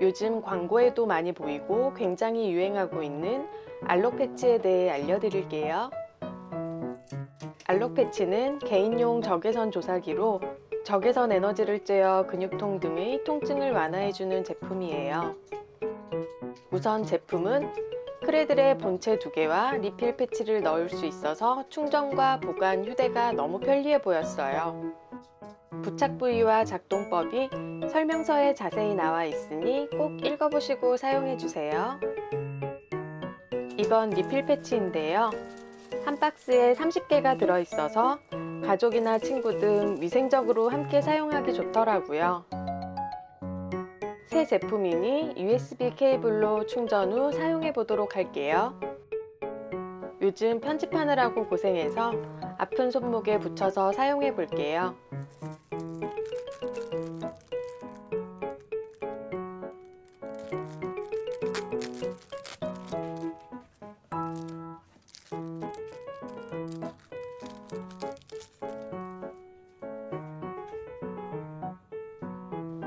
요즘 광고에도 많이 보이고 굉장히 유행하고 있는 알록 패치에 대해 알려드릴게요. 알록 패치는 개인용 적외선 조사기로 적외선 에너지를 쬐어 근육통 등의 통증을 완화해주는 제품이에요. 우선 제품은 크레들의 본체 두 개와 리필 패치를 넣을 수 있어서 충전과 보관, 휴대가 너무 편리해 보였어요. 부착 부위와 작동법이 설명서에 자세히 나와 있으니 꼭 읽어보시고 사용해 주세요. 이건 리필 패치인데요. 한 박스에 30개가 들어있어서 가족이나 친구 등 위생적으로 함께 사용하기 좋더라고요. 새 제품이니 USB 케이블로 충전 후 사용해 보도록 할게요. 요즘 편집하느라고 고생해서 아픈 손목에 붙여서 사용해 볼게요.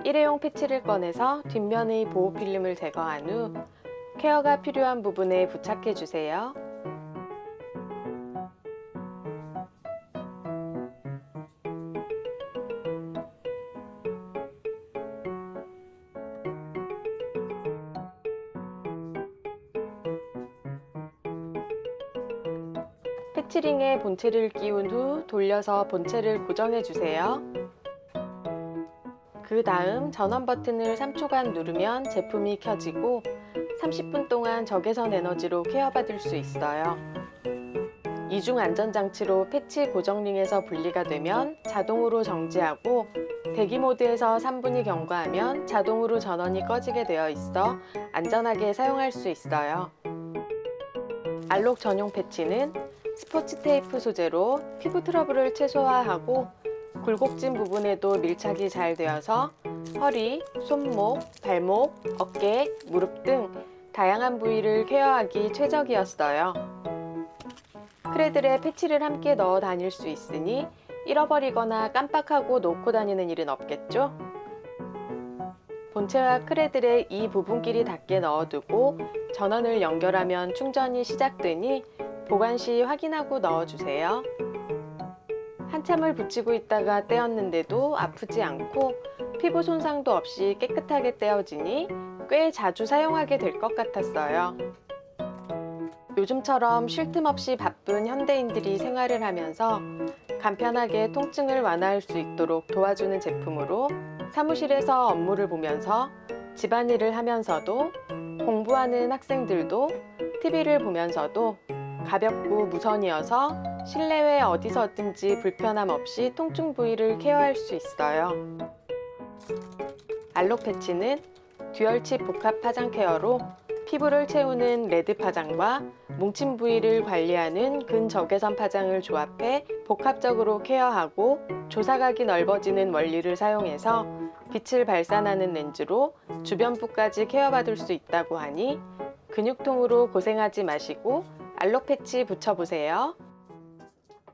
일회용 패치를 꺼내서 뒷면의 보호 필름을 제거한 후 케어가 필요한 부분에 부착해 주세요. 패치링에 본체를 끼운 후 돌려서 본체를 고정해 주세요. 그 다음 전원 버튼을 3초간 누르면 제품이 켜지고 30분 동안 적외선 에너지로 케어받을 수 있어요. 이중 안전장치로 패치 고정링에서 분리가 되면 자동으로 정지하고 대기 모드에서 3분이 경과하면 자동으로 전원이 꺼지게 되어 있어 안전하게 사용할 수 있어요. 알록 전용 패치는 스포츠 테이프 소재로 피부 트러블을 최소화하고 굴곡진 부분에도 밀착이 잘 되어서 허리, 손목, 발목, 어깨, 무릎 등 다양한 부위를 케어하기 최적이었어요. 크레들에 패치를 함께 넣어 다닐 수 있으니 잃어버리거나 깜빡하고 놓고 다니는 일은 없겠죠? 본체와 크레들의 이 부분끼리 닿게 넣어두고 전원을 연결하면 충전이 시작되니 보관 시 확인하고 넣어주세요. 한참을 붙이고 있다가 떼었는데도 아프지 않고 피부 손상도 없이 깨끗하게 떼어지니 꽤 자주 사용하게 될 것 같았어요. 요즘처럼 쉴 틈 없이 바쁜 현대인들이 생활을 하면서 간편하게 통증을 완화할 수 있도록 도와주는 제품으로 사무실에서 업무를 보면서 집안일을 하면서도 공부하는 학생들도 TV를 보면서도 가볍고 무선이어서 실내외 어디서든지 불편함 없이 통증 부위를 케어할 수 있어요. 알록 패치는 듀얼칩 복합 파장 케어로 피부를 채우는 레드 파장과 뭉친 부위를 관리하는 근적외선 파장을 조합해 복합적으로 케어하고 조사각이 넓어지는 원리를 사용해서 빛을 발산하는 렌즈로 주변부까지 케어받을 수 있다고 하니 근육통으로 고생하지 마시고 알록 패치 붙여보세요.